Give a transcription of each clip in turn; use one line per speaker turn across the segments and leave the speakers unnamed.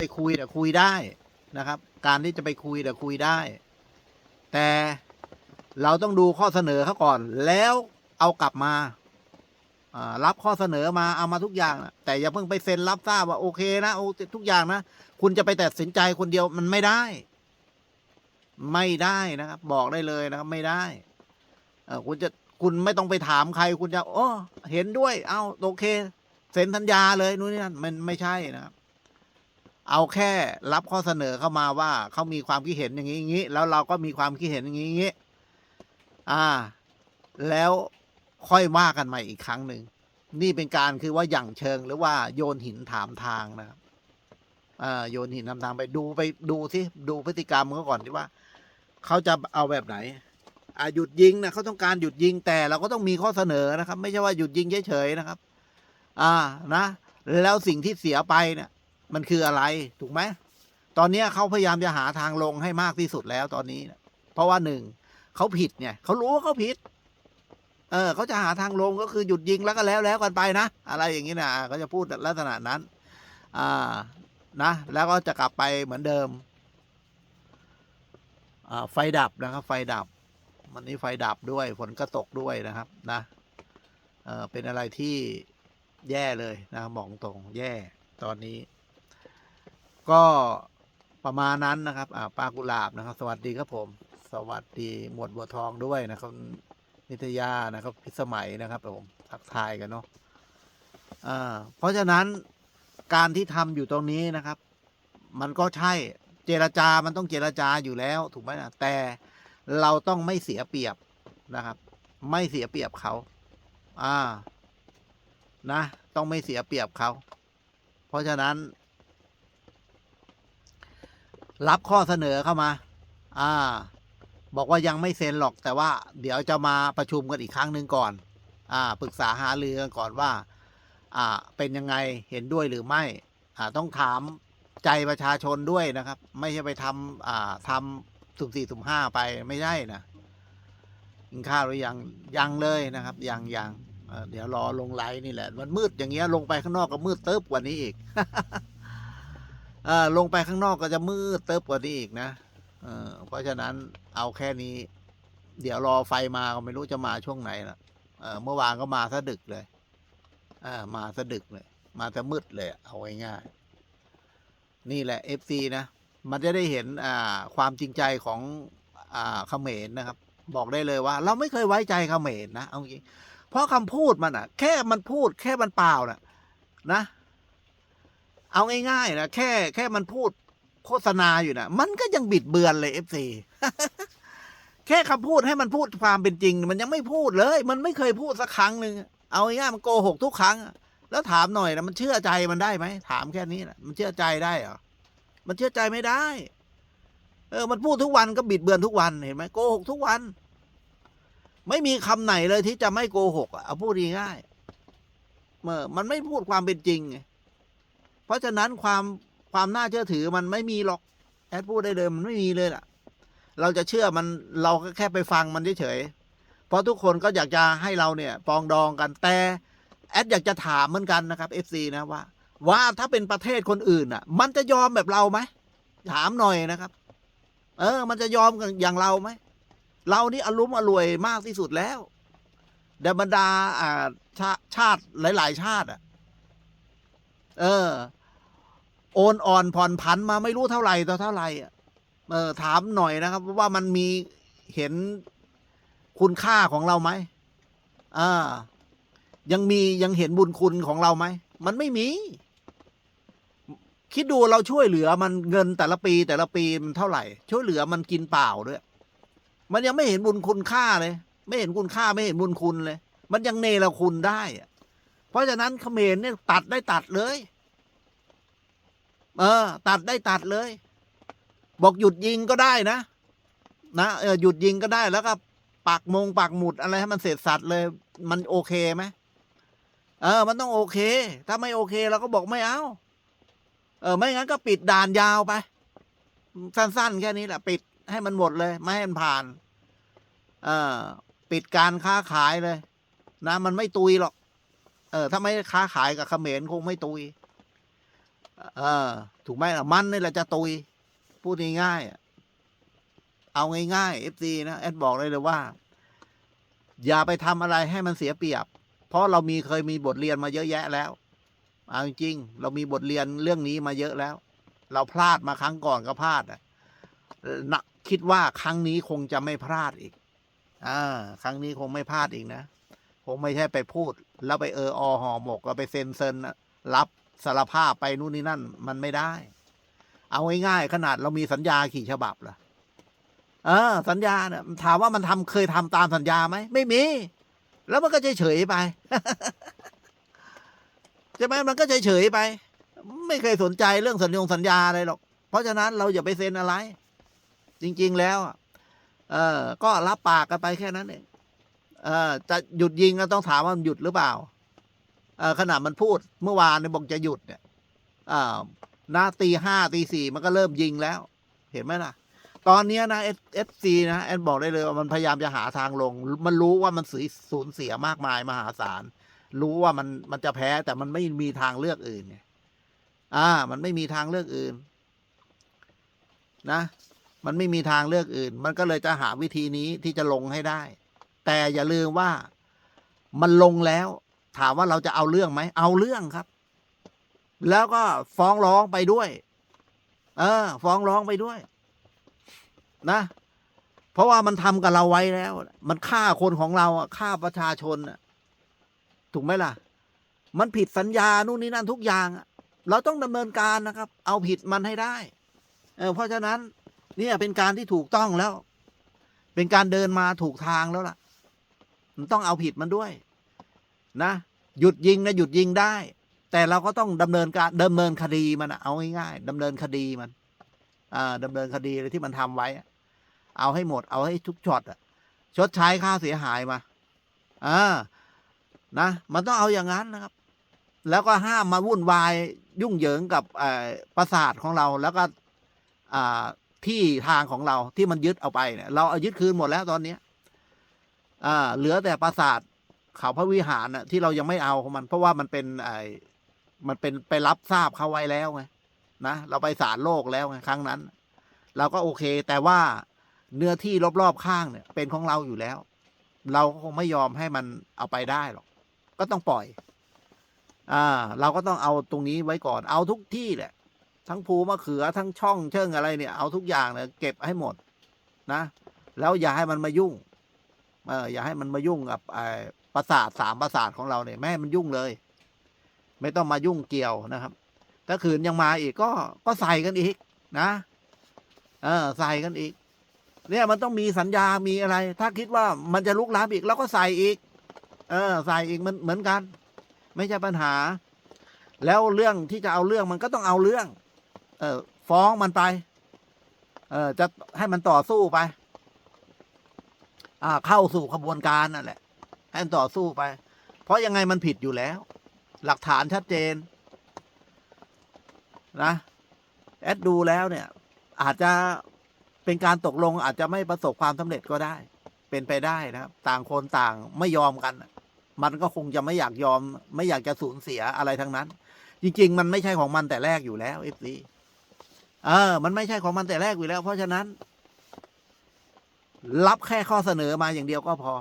ไปคุยแต่คุยได้นะครับ การที่จะไปคุยแต่คุยได้ แต่เราต้องดูข้อเสนอเขาก่อน แล้วเอากลับมารับข้อเสนอมาเอามาทุกอย่างนะแต่อย่าเพิ่งไปเซ็นรับทราบว่าโอเคนะโอเคทุกอย่างนะคุณจะไปตัดสินใจคนเดียวมันไม่ได้ ไม่ได้นะครับ บอกได้เลยนะครับ ไม่ได้เออคุณจะคุณไม่ต้องไปถามใคร คุณจะโอ้เห็นด้วย เอาโอเค เซ็นสัญญาเลยนู่นนี่นั่นมันไม่ใช่นะครับ เอาแค่รับข้อเสนอเข้ามาว่าเขามีความคิดเห็นอย่างนี้อย่างนี้ แล้วเราก็มีความคิดเห็นอย่างนี้อย่างนี้อ่า แล้วค่อยว่ากันใหม่อีกครั้งหนึ่งนี่เป็นการคือว่าหยั่งเชิงหรือว่าโยนหินถามทางนะครับอ่าโยนหินถามทางไปดูไปดูสิดูพฤติกรรมเขาก่อนที่ว่าเขาจะเอาแบบไหนอ่าหยุดยิงนะเขาต้องการหยุดยิงแต่เราก็ต้องมีข้อเสนอนะครับ ไม่ใช่ว่าหยุดยิงเฉยๆนะครับ อ่านะ แล้วสิ่งที่เสียไปเนี่ย มันคืออะไรถูกไหมตอนนี้เขาพยายามจะหาทางลงให้มากที่สุดแล้วตอนนี้ เพราะว่าหนึ่งเขาผิดเนี่ยเขารู้ว่าเขาผิด เออเขาจะหาทางลงก็คือหยุดยิงแล้วก็แล้วแล้วกันไปนะ อะไรอย่างนี้นะเขาจะพูดลักษณะนั้น อ่านะ แล้วก็จะกลับไปเหมือนเดิมอ่าไฟดับนะครับ ไฟดับ วันนี้ไฟดับด้วยฝนก็ตกด้วยนะครับนะเออเป็นอะไรที่แย่เลยนะบอกตรงแย่ตอนนี้ ก็ประมาณนั้นนะครับอ่าปลากุหลาบนะครับ สวัสดีครับผม สวัสดีหมวดบัวทองด้วยนะครับนิตยานะครับ พิสมัยนะครับผมทักทายกันเนาะอ่าเพราะฉะนั้นการที่ทำอยู่ตรงนี้นะครับ มันก็ใช่เจรจามันต้องเจรจาอยู่แล้วถูกไหมนะแต่เราต้องไม่เสียเปรียบนะครับ ไม่เสียเปรียบเขา อ่า นะ ต้องไม่เสียเปรียบเขา เพราะฉะนั้น รับข้อเสนอเข้ามา อ่า บอกว่ายังไม่เซ็นหรอกแต่ว่าเดี๋ยวจะมาประชุมกันอีกครั้งหนึ่งก่อน อ่า ปรึกษาหารือกันก่อนว่า อ่า เป็นยังไงเห็นด้วยหรือไม่ อ่า ต้องถามใจประชาชนด้วยนะครับ ไม่ใช่ไปทำอ่าทำสุ่มสี่สุ่มห้าไปไม่ใช่นะกินข้าวหรือยังยังเลยนะครับ ยังยังเดี๋ยวรอลงไลน์นี่แหละมันมืดอย่างเงี้ยลงไปข้างนอกก็มืดเติบกว่านี้อีก ลงไปข้างนอกก็จะมืดเติบกว่านี้อีกนะเพราะฉะนั้นเอาแค่นี้ เดี๋ยวรอไฟมาก็ไม่รู้จะมาช่วงไหนละเออเมื่อวานก็มาซะดึกเลยมาซะดึกเลย มาซะมืดเลยเอาง่ายๆนี่แหละเอฟซีนะ มันจะได้เห็นความจริงใจของอเขมรนะครับ บอกได้เลยว่า เราไม่เคยไว้ใจเขมรนะเอาจริงเพราะคำพูดมันอะแค่มันพูดแค่มันเปล่าน่ะนะ เอาง่ายๆนะแค่แค่มันพูดโฆษณาอยู่นะมันก็ยังบิดเบือนเลยเอฟซีแค่คำพูดให้มันพูดความเป็นจริง มันยังไม่พูดเลย มันไม่เคยพูดสักครั้งหนึ่งเอาง่ายๆมันโกหกทุกครั้ง แล้วถามหน่อยนะมันเชื่อใจมันได้ไหมถามแค่นี้นะมันเชื่อใจได้เหรอมันเชื่อใจไม่ได้ เออ มันพูดทุกวันก็บิดเบือนทุกวันเห็นไหมโกหกทุกวัน ไม่มีคำไหนเลยที่จะไม่โกหกอะเอาพูดง่ายเมื่อมันไม่พูดความเป็นจริงไง เพราะฉะนั้นความความน่าเชื่อถือมันไม่มีหรอกแอดพูดได้เลยมันไม่มีเลยล่ะ เราจะเชื่อมันเราก็แค่ไปฟังมันเฉยๆเพราะทุกคนก็อยากจะให้เราเนี่ยปองดองกันแต่แอดอยากจะถามเหมือนกันนะครับ FC นะว่า ว่าถ้าเป็นประเทศคนอื่นอะ มันจะยอมแบบเราไหมถามหน่อยนะครับ เออ มันจะยอมกันอย่างเราไหมเรานี่อารมณ์อรวยมากที่สุดแล้วเดบรรดาอ่าชาชาติหลาย ๆ ชาติ อะ เออ โอนอ่อนผ่อนผันมาไม่รู้เท่าไหร่ต่อเท่าไหร่ะเออถามหน่อยนะครับ ว่ามันมีเห็นคุณค่าของเราไหมอ่ายังมียังเห็นบุญคุณของเราไหม มันไม่มี คิดดูเราช่วยเหลือมันเงินแต่ละปีแต่ละปีมันเท่าไหร่ ช่วยเหลือมันกินเปล่าด้วย มันยังไม่เห็นบุญคุณค่าเลย ไม่เห็นคุณค่าไม่เห็นบุญคุณเลย มันยังเนรคุณได้อะเพราะฉะนั้นเขมรเนี่ยตัดได้ตัดเลย เออ ตัดได้ตัดเลย บอกหยุดยิงก็ได้นะนะเออหยุดยิงก็ได้แล้วก็ปักมงปักหมุดอะไรให้มันเสร็จสัตว์เลย มันโอเคไหมเออ มันต้องโอเค ถ้าไม่โอเคเราก็บอกไม่เอาเออ ไม่งั้นก็ปิดด่านยาวไป สั้นๆ แค่นี้แหละปิดให้มันหมดเลย ไม่ให้มันผ่าน เออปิดการค้าขายเลย นะ มันไม่ตุยหรอก เออ ถ้าไม่ค้าขายกับเขมรคงไม่ตุย เออถูกไหมล่ะมันนี่แหละจะตุย พูดง่ายๆเอาง่ายๆเอฟซีนะแอดบอกเลยเลยว่า อย่าไปทำอะไรให้มันเสียเปรียบ เพราะเรามีเคยมีบทเรียนมาเยอะแยะแล้วเอาจริงๆเรามีบทเรียนเรื่องนี้มาเยอะแล้ว เราพลาดมาครั้งก่อนก็พลาดอะนะคิดว่าครั้งนี้คงจะไม่พลาดอีกอ่าครั้งนี้คงไม่พลาดอีกนะคงไม่ใช่ไปพูด แล้วไปเอออห่อหมกแล้วไปเซ็นเซินรับ สารภาพไปนู่นนี่นั่น มันไม่ได้ เอาง่ายๆขนาดเรามีสัญญากี่ฉบับล่ะเออ สัญญาเนี่ยถามว่ามันทำเคยทำตามสัญญาไหมไม่มี แล้วมันก็เฉยๆไปใช่ไหมมันก็เฉยๆไป ไม่เคยสนใจเรื่องสัญญงสัญญาอะไรหรอกเพราะฉะนั้นเราอย่าไปเซ็นอะไร จริง ๆ แล้วเออก็รับปากกันไปแค่นั้นเองเออจะหยุดยิงก็ต้องถามว่ามันหยุดหรือเปล่า ขนาดมันพูดเมื่อวานเนี่ยบอกจะหยุดเนี่ยอ่านาตีห้าตีสี่มันก็เริ่มยิงแล้ว เห็นไหมล่ะ ตอนนี้นะเอสเอฟซีนะแอนบอกได้เลยว่ามันพยายามจะหาทางลง มันรู้ว่ามันสูญสูญเสียมากมายมหาศาล รู้ว่ามันมันจะแพ้แต่มันไม่มีทางเลือกอื่นเนี่ยอ่า มันไม่มีทางเลือกอื่น นะ มันไม่มีทางเลือกอื่น มันก็เลยจะหาวิธีนี้ที่จะลงให้ได้ แต่อย่าลืมว่ามันลงแล้ว ถามว่าเราจะเอาเรื่องไหม เอาเรื่องครับ แล้วก็ฟ้องร้องไปด้วย เออ ฟ้องร้องไปด้วย นะ เพราะว่ามันทำกับเราไว้แล้ว มันฆ่าคนของเราอะฆ่าประชาชนอะ ถูกไหมล่ะ มันผิดสัญญานู่นนี่นั่นทุกอย่างอะเราต้องดำเนินการนะครับ เอาผิดมันให้ได้ เออ เพราะฉะนั้น เนี่ยเป็นการที่ถูกต้องแล้ว เป็นการเดินมาถูกทางแล้วล่ะ มันต้องเอาผิดมันด้วย นะหยุดยิงนะหยุดยิงได้ แต่เราก็ต้องดำเนินการดำเนินคดีมันเอาง่ายๆดำเนินคดีมันอ่าดำเนินคดีอะไรที่มันทำไว้ เอาให้หมด เอาให้ทุกช็อตอะชดใช้ค่าเสียหายมาอ่านะมันต้องเอาอย่างนั้นนะครับ แล้วก็ห้ามมาวุ่นวายยุ่งเหยิงกับประสาทของเราแล้วก็ที่ทางของเราที่มันยึดเอาไปเนี่ย เราเอายึดคืนหมดแล้วตอนนี้เหลือแต่ปราสาท เขาพระวิหารน่ะที่เรายังไม่เอาของมัน เพราะว่ามันเป็นไอ้มันเป็นไปรับทราบเขาไว้แล้วไงนะเราไปศาลโลกแล้วไงครั้งนั้น เราก็โอเค แต่ว่าเนื้อที่รอบๆข้างเนี่ย เป็นของเราอยู่แล้ว เราก็คงไม่ยอมให้มันเอาไปได้หรอก ก็ต้องปล่อย อ่า เราก็ต้องเอาตรงนี้ไว้ก่อน เอาทุกที่แหละ ทั้งภูมะเขือทั้งช่องเชิงอะไรเนี่ย เอาทุกอย่างเนี่ยเก็บให้หมด นะ แล้วอย่าให้มันมายุ่ง เอออย่าให้มันมายุ่งกับไอ ประสาทสามประสาทของเราเนี่ยไม่มันยุ่งเลย ไม่ต้องมายุ่งเกี่ยวนะครับ ถ้าขืนยังมาอีกก็ก็ใส่กันอีกนะเออใส่กันอีก เนี่ยมันต้องมีสัญญามีอะไร ถ้าคิดว่ามันจะลุกลามอีกเราก็ใส่อีก เออ ใส่อีกมันเหมือนกัน ไม่ใช่ปัญหา แล้วเรื่องที่จะเอาเรื่องมันก็ต้องเอาเรื่อง เออฟ้องมันไป เออจะให้มันต่อสู้ไป อ่า เข้าสู่ขบวนการนั่นแหละ ให้มันต่อสู้ไป เพราะยังไงมันผิดอยู่แล้ว หลักฐานชัดเจน นะแอดดูแล้วเนี่ย อาจจะเป็นการตกลงอาจจะไม่ประสบความสำเร็จก็ได้ เป็นไปได้นะครับ ต่างคนต่างไม่ยอมกัน มันก็คงจะไม่อยากยอม ไม่อยากจะสูญเสียอะไรทั้งนั้น จริง ๆ มันไม่ใช่ของมันแต่แรกอยู่แล้วเอฟซีเออ มันไม่ใช่ของมันแต่แรกอยู่แล้ว เพราะฉะนั้น รับแค่ข้อเสนอมาอย่างเดียวก็พอ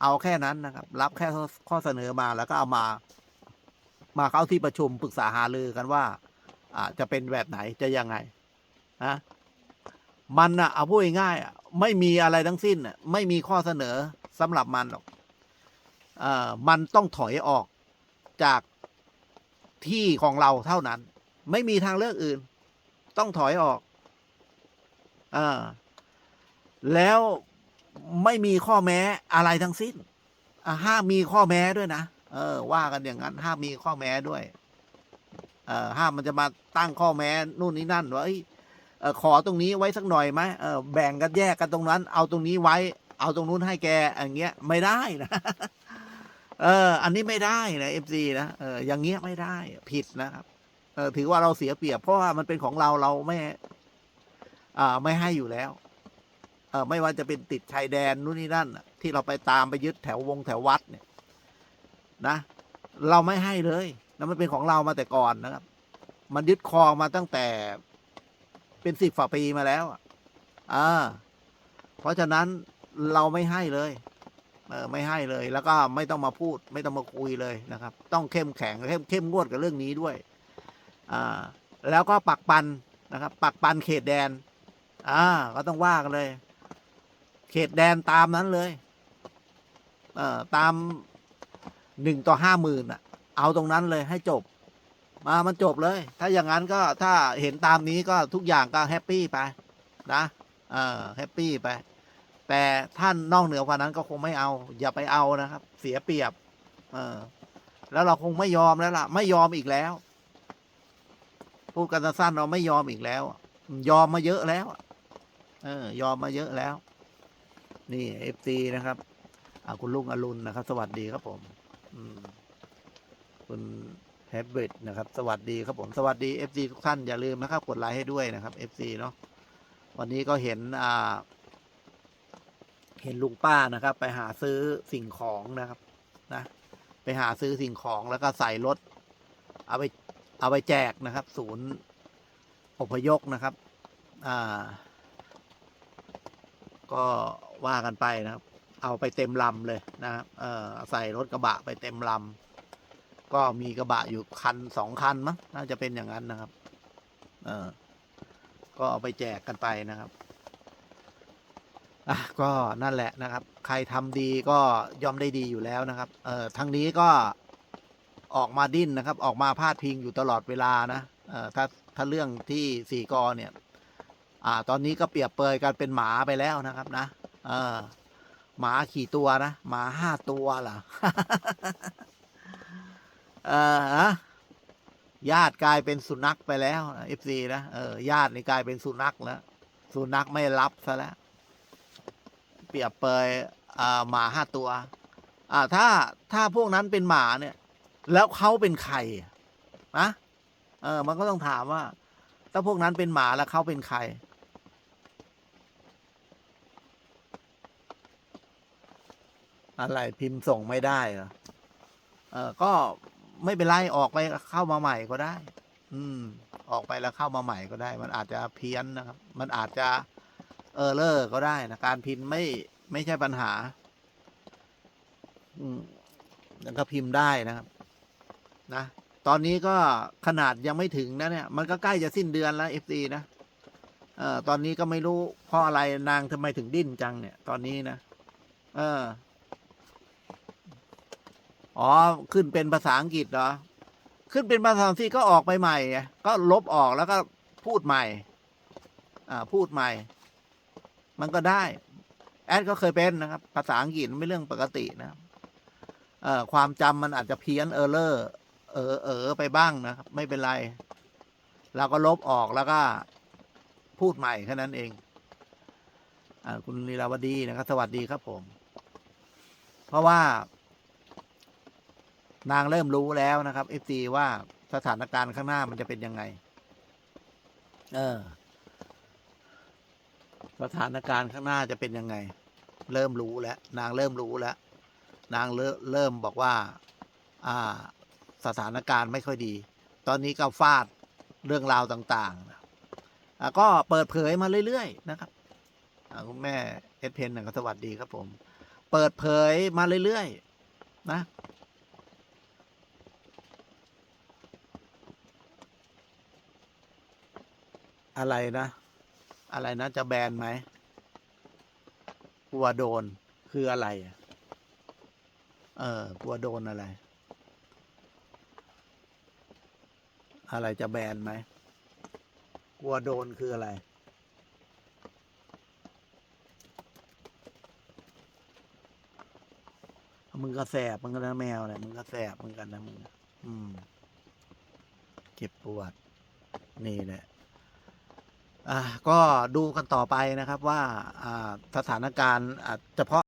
เอาแค่นั้นนะครับ รับแค่ข้อเสนอมาแล้วก็เอามา มาเข้าที่ประชุมปรึกษาหารือกันว่าอ่าจะเป็นแบบไหนจะยังไงนะมันอะเอาพูดง่ายอะไม่มีอะไรทั้งสิ้นอะไม่มีข้อเสนอสำหรับมันหรอกเอ่อมันต้องถอยออกจากที่ของเราเท่านั้น ไม่มีทางเลือกอื่น ต้องถอยออกอ่าแล้ว ไม่มีข้อแม้อะไรทั้งสิ้นห้ามมีข้อแม้ด้วยนะเออ ว่ากันอย่างนั้น ห้ามมีข้อแม้ด้วย เออห้ามมันจะมาตั้งข้อแม้นู่นนี่นั่นว่าเออขอตรงนี้ไว้สักหน่อยไหมเออแบ่งกันแยกกันตรงนั้น เอาตรงนี้ไว้ เอาตรงนู้นให้แกอย่างเงี้ย ไม่ได้นะเออ อันนี้ไม่ได้นะเอฟซีนะเอออย่างเงี้ยไม่ได้ผิดนะครับ เออถือว่าเราเสียเปรียบเพราะว่ามันเป็นของเราเราไม่อ่าไม่ให้อยู่แล้ว เออไม่ว่าจะเป็นติดชายแดนนู่นนี่นั่นน่ะที่เราไปตามไปยึดแถววงแถววัดเนี่ยนะ เราไม่ให้เลยแล้วมันเป็นของเรามาแต่ก่อนนะครับ มันยึดครองมาตั้งแต่เป็นสิบฝ่าปีมาแล้วอะอ่าเพราะฉะนั้นเราไม่ให้เลยเออไม่ให้เลยแล้วก็ไม่ต้องมาพูด ไม่ต้องมาคุยเลยนะครับ ต้องเข้มแข็งเข้มเข้มงวดกับเรื่องนี้ด้วยอ่าแล้วก็ปักปันนะครับ ปักปันเขตแดนอ่าก็ต้องว่ากันเลย เขตแดนตามนั้นเลย เอ่อตามหนึ่งต่อห้าหมื่นอะ เอาตรงนั้นเลยให้จบ มามันจบเลย ถ้าอย่างนั้นก็ถ้าเห็นตามนี้ก็ทุกอย่างก็แฮปปี้ไป นะเออแฮปปี้ไป แต่ท่านนอกเหนือกว่านั้นก็คงไม่เอา อย่าไปเอานะครับ เสียเปรียบ เออ แล้วเราคงไม่ยอมแล้วล่ะ ไม่ยอมอีกแล้ว พูดกันสั้นๆเราไม่ยอมอีกแล้ว ยอมมาเยอะแล้วเออ ยอมมาเยอะแล้ว นี่เอฟซีนะครับอาคุณลุงอรุณนะครับ สวัสดีครับผมคุณแฮบบิทนะครับ สวัสดีครับผมสวัสดีเอฟซีทุกท่านอย่าลืมนะครับกดไลค์ให้ด้วยนะครับเอฟซีเนาะวันนี้ก็เห็นอ่า เห็นลุงป้านะครับ ไปหาซื้อสิ่งของนะครับ นะ ไปหาซื้อสิ่งของแล้วก็ใส่รถ เอาไปเอาไปแจกนะครับ ศูนย์อพยพนะครับ อ่า ก็ ว่ากันไปนะครับ เอาไปเต็มลำเลยนะครับเออใส่รถกระบะไปเต็มลำก็มีกระบะอยู่คันสองคันมั้งน่าจะเป็นอย่างนั้นนะครับ เออก็เอาไปแจกกันไปนะครับอะก็นั่นแหละนะครับ ใครทำดีก็ย่อมได้ดีอยู่แล้วนะครับ เออทางนี้ก็ออกมาดิ้นนะครับ ออกมาพาดพิงอยู่ตลอดเวลานะเออถ้าถ้าเรื่องที่สี่กอเนี่ย อ่า ตอนนี้ก็เปรียบเปยกันเป็นหมาไปแล้วนะครับนะ เออหมาขี่ตัวนะหมาห้าตัวเหรอเออฮะญาติกลายเป็นสุนัขไปแล้วเอฟซีนะเออญาตินี่กลายเป็นสุนัขแล้วสุนัขไม่รับซะแล้ว เปรียบเปยอ่าหมาห้าตัว อ่า ถ้าถ้าพวกนั้นเป็นหมาเนี่ย แล้วเขาเป็นใครอะนะเออ มันก็ต้องถามว่า ถ้าพวกนั้นเป็นหมาแล้วเขาเป็นใคร อะไรพิมพ์ส่งไม่ได้เหรอเออก็ไม่เป็นไรออกไปเข้ามาใหม่ก็ได้ อืม ออกไปแล้วเข้ามาใหม่ก็ได้ มันอาจจะเพี้ยนนะครับ มันอาจจะเออเลอร์ก็ได้นะการพิมพ์ไม่ไม่ใช่ปัญหา อืมแล้วก็พิมพ์ได้นะครับ นะตอนนี้ก็ขนาดยังไม่ถึงนะเนี่ย มันก็ใกล้จะสิ้นเดือนแล้วเอฟซีนะเออตอนนี้ก็ไม่รู้เพราะอะไรนางทำไมถึงดิ้นจังเนี่ย ตอนนี้นะเออ อ๋อ ขึ้นเป็นภาษาอังกฤษเหรอ ขึ้นเป็นภาษาอังกฤษก็ออกไปใหม่ ก็ลบออกแล้วก็พูดใหม่ อ่า พูดใหม่ มันก็ได้ แอดก็เคยเป็นนะครับ ภาษาอังกฤษไม่เรื่องปกตินะเอ่อความจำมันอาจจะเพี้ยนเออร์เลอร์ เออเออไปบ้างนะครับ ไม่เป็นไร เราก็ลบออกแล้วก็ พูดใหม่แค่นั้นเอง อ่า คุณลีลาวดีนะครับ สวัสดีครับผม เพราะว่า นางเริ่มรู้แล้วนะครับเอฟซีว่าสถานการณ์ข้างหน้ามันจะเป็นยังไง เออ สถานการณ์ข้างหน้าจะเป็นยังไง เริ่มรู้แล้ว นางเริ่มรู้แล้ว นางเริ่มเริ่มบอกว่า อ่า สถานการณ์ไม่ค่อยดี ตอนนี้ก็ฟาดเรื่องราวต่างๆก็เปิดเผยมาเรื่อยๆนะครับคุณแม่เอสเพนนะครับสวัสดีครับผม เปิดเผยมาเรื่อยๆนะ อะไรนะ อะไรนะ จะแบนไหมกลัวโดนคืออะไร เออกลัวโดนอะไร อะไรจะแบนไหมกลัวโดนคืออะไร มึงก็แสบมึงก็นะแมวเนี่ยมึงก็แสบมือนกันนะมึง อืม เก็บปวด นี่แหละ อ่าก็ดูกันต่อไปนะครับว่าอ่าสถานการณ์อ่าเฉพาะ